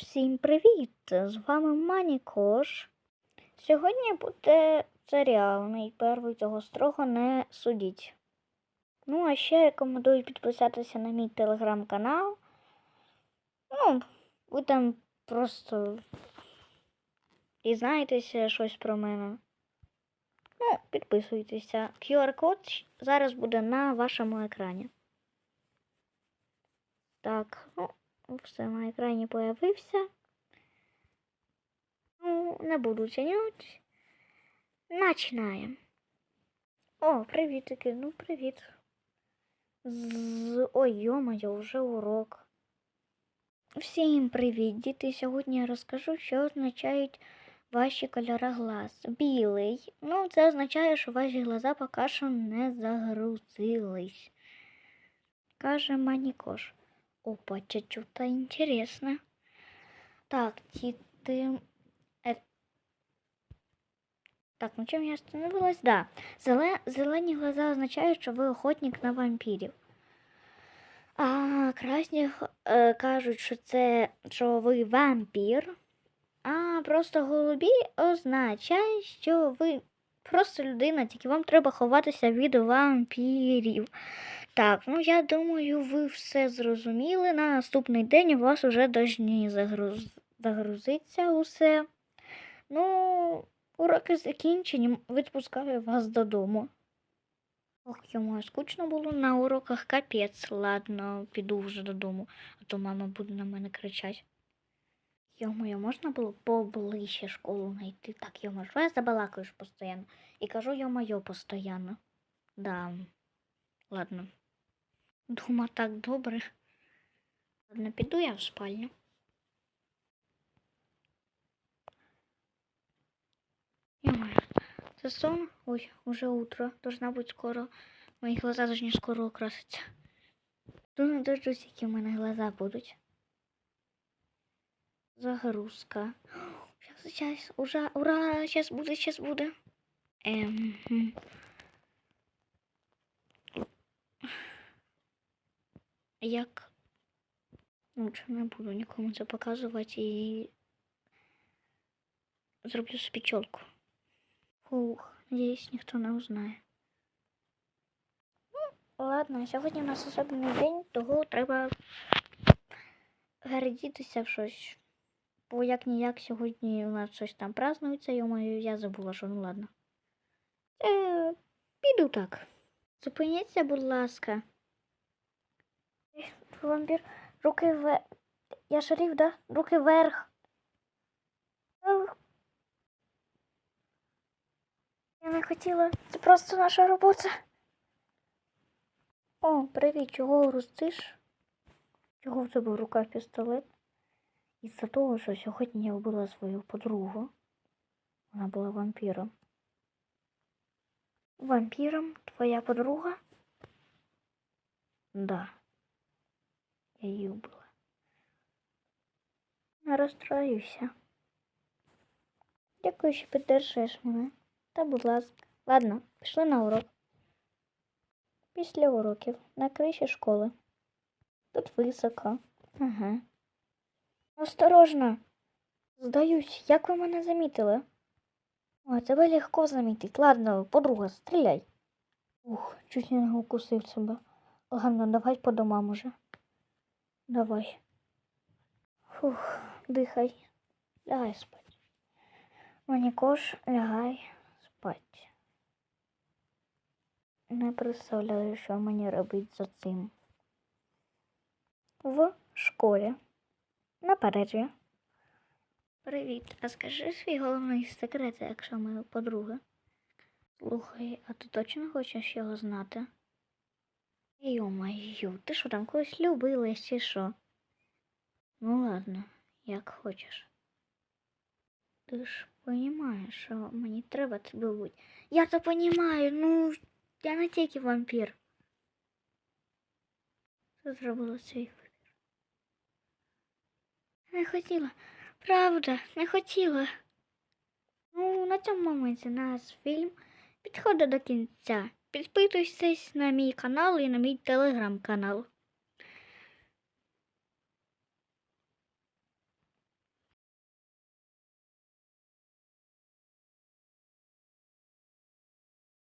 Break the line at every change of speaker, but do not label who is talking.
Всім привіт! З вами Манікош. Сьогодні буде серіал мій перший цього строго не судіть. Ну, а ще рекомендую підписатися на мій телеграм-канал. Ну, ви там просто дізнаєтеся щось про мене. Ну, підписуйтеся. QR-код зараз буде на вашому екрані. Так, ну, все на екрані появився. Ну, не буду тянути. Починаємо. О, привітики, ну привіт. З... Ой, йо-моє, вже урок. Всім привіт, діти. Сьогодні я розкажу, що означають ваші кольори глаз. Білий. Ну, це означає, що ваші глаза поки що не загрузились. Каже Манікош. Опа, что-то интересно. Так, Титы... Э... Так, на чем я остановилась? Да. Зеле... Зелені глаза означають, що ви охотник на вампірів. А красні е, кажуть, що це що ви вампір. А просто голубі означає, що ви просто людина, тільки вам треба ховатися від вампірів. Так, ну я думаю, ви все зрозуміли. На наступний день у вас вже должні загруз... загрузитися усе. Ну, уроки закінчені, відпускаю вас додому. Ох, йому скучно було на уроках капець. Ладно, піду вже додому, а то мама буде на мене кричати. Йому, можна було поближче школу знайти. Так, йому ж я забалакаєш постійно. І кажу йому постійно. Да. Ладно. Дома так добре. Ладно, піду я в спальню. Ё-моё, це сон? Ой, уже утро. Должна быть скоро. Мої глаза должны скоро украситься. Ту не дождусь, які в мене глаза будуть. Загрузка. Сейчас, сейчас, ура, ура, сейчас буде, сейчас буде. Ем, Як лучше не буду нікому це показувати і зроблю собі чолку. Фух, надіюсь, ніхто не узнає. Ну, ладно, сьогодні у нас особливий день, того треба гарантітися в щось. Бо як ніяк сьогодні у нас щось там празднується, йомаю, я забула, що ну ладно. Е, піду так. Зупиніться, будь ласка. Вампір, руки вверх. Я шарів, да? Руки вверх. Я не хотіла. Це просто наша робота. О, привіт, чого грустиш? Чого в тебе в руках пістолет? Із-за того, що сьогодні я вбила свою подругу. Вона була вампіром. Вампіром? Твоя подруга? Да. Я її вбила. Не розстраюся. Дякую, що підтримуєш мене. Та будь ласка. Ладно, пішли на урок. Після уроків на криші школи. Тут високо. Ага. Осторожно. Здаюсь, як ви мене замітили? О, тебе легко замітить. Ладно, подруга, стріляй. Ух, чуть не укусив себе. Ладно, давай по домам уже. Давай. Фух, дихай. Лягай спать. Манікош, лягай спать. Не представляю, що мені робити за цим. В школі. На перерві. Привіт. А скажи свій головний секрет, якщо ми подруги. Слухай, а ти точно хочеш його знати? Йо-моє, ти що там когось любила чи що? Ну ладно, як хочеш. Ти ж розумієш, що мені треба тебе бути. Я то розумію, ну я не тільки вампір. Що зробила цей вибір? Не хотіла. Правда, не хотіла. Ну, на цьому моменті наш фільм підходить до кінця. Підписуйтесь на мій канал і на мій телеграм-канал.